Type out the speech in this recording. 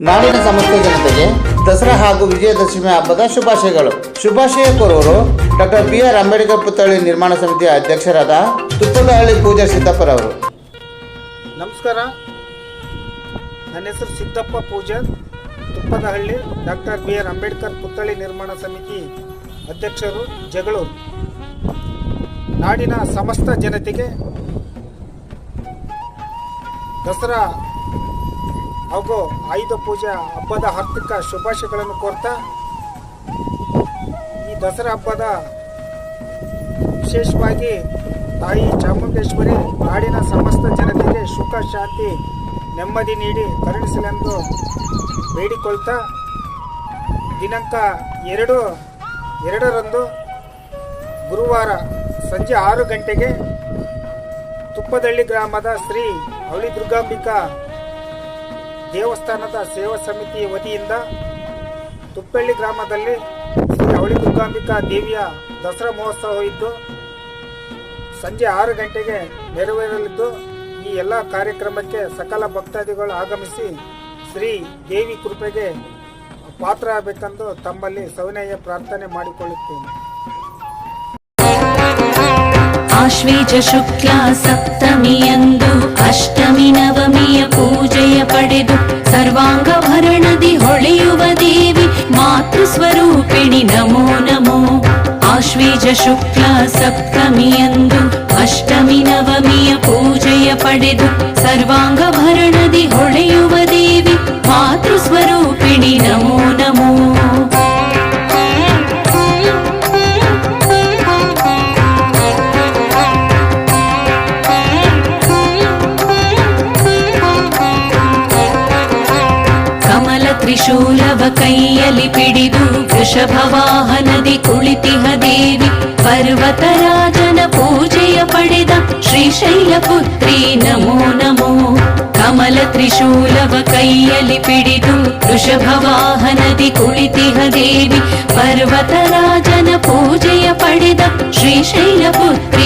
ನಾಡಿನ ಸಮಸ್ತ ಜನತೆಗೆ ದಸರಾ ಹಾಗೂ ವಿಜಯದಶಮಿ ಹಬ್ಬದ ಶುಭಾಶಯಗಳು. ಶುಭಾಶಯ ಕೋರುವರು ಡಾಕ್ಟರ್ ಬಿ ಆರ್ ಅಂಬೇಡ್ಕರ್ ಪುತ್ಥಳಿ ನಿರ್ಮಾಣ ಸಮಿತಿಯ ಅಧ್ಯಕ್ಷರಾದ ತುಪ್ಪದಹಳ್ಳಿ ಪೂಜಾ ಸಿದ್ದಪ್ಪರವರು ನಮಸ್ಕಾರ. ನನ್ನ ಹೆಸರು Siddappa Pujar Tuppadahalli doctor B R Ambedkar ಪುತ್ಥಳಿ ನಿರ್ಮಾಣ ಸಮಿತಿ ಅಧ್ಯಕ್ಷರು ಜಗಳೂರು ನಾಡಿನ ಸಮಸ್ತ ಜನತೆಗೆ ದಸರಾ ಹಾಗೂ ಆಯುಧ ಪೂಜೆ ಹಬ್ಬದ ಹಾರ್ದಿಕ ಶುಭಾಶಯಗಳನ್ನು ಕೋರ್ತಾ, ಈ ದಸರಾ ಹಬ್ಬದ ವಿಶೇಷವಾಗಿ ತಾಯಿ ಚಾಮುಂಡೇಶ್ವರಿ ನಾಡಿನ ಸಮಸ್ತ ಜನತೆಗೆ ಸುಖ, ಶಾಂತಿ, ನೆಮ್ಮದಿ ನೀಡಿ ಕರುಣಿಸಲೆಂದು ಬೇಡಿಕೊಳ್ತಾ, ದಿನಾಂಕ ಎರಡು, ಎರಡರಂದು ಗುರುವಾರ ಸಂಜೆ ಆರು ಗಂಟೆಗೆ ತುಪ್ಪದಳ್ಳಿ ಗ್ರಾಮದ ಶ್ರೀ ಅವಳಿ ದುರ್ಗಾಂಬಿಕಾ ದೇವಸ್ಥಾನದ ಸೇವಾ ಸಮಿತಿ ವತಿಯಿಂದ ತುಪ್ಪಳ್ಳಿ ಗ್ರಾಮದಲ್ಲಿ ಶ್ರೀ ಅವಳಿ ದುರ್ಗಾಂಬಿಕಾ ದೇವಿಯ ದಸರಾ ಮಹೋತ್ಸವ ಇದ್ದು, ಸಂಜೆ ಆರು ಗಂಟೆಗೆ ನೆರವೇರಲಿದ್ದು, ಈ ಎಲ್ಲ ಕಾರ್ಯಕ್ರಮಕ್ಕೆ ಸಕಲ ಭಕ್ತಾದಿಗಳು ಆಗಮಿಸಿ ಶ್ರೀ ದೇವಿ ಕೃಪೆಗೆ ಪಾತ್ರ ಆಗಬೇಕೆಂದು ತಮ್ಮಲ್ಲಿ ಸವಿನಯ ಪ್ರಾರ್ಥನೆ ಮಾಡಿಕೊಳ್ಳುತ್ತೇನೆ. ಆಶ್ವೀಜ ಶುಕ್ಲ ಸಪ್ತಮಿಯಂದು ಅಷ್ಟಮಿ ನವಮಿಯ ದೇವಿ ಮಾತೃ ಸ್ವರೂಪಿಣಿ ನಮೋ ನಮೋ. ಆಶ್ವೀಜ ಶುಕ್ಲ ಸಪ್ತಮಿಯಂದು ಅಷ್ಟಮಿ ನವಮಿಯ ಪೂಜೆಯ ಪಡೆದು ಸರ್ವಾಂಗಭರಣದಿ ಹೊಳೆಯುವ ದೇವಿ ಮಾತೃ ತ್ರಿಶೂಲವ ಕೈಯಲ್ಲಿ ಪಿಡಿದು ವೃಷಭ ವಾಹನದಿ ಕುಳಿತಿಹ ದೇವಿ ಪರ್ವತರಾಜನ ಪೂಜೆಯ ಪಡೆದ ಶ್ರೀಶೈಲ ಪುತ್ರಿ ನಮೋ ನಮೋ ಕಮಲ ತ್ರಿಶೂಲವ ಕೈಯಲ್ಲಿ ಪಿಡಿದು ವೃಷಭ ವಾಹನದಿ ಕುಳಿತಿಹ ದೇವಿ ಪರ್ವತರಾಜನ ಪೂಜೆಯ ಪಡೆದ ಶ್ರೀಶೈಲ ಪುತ್ರಿ ನಮೋ ನಮೋ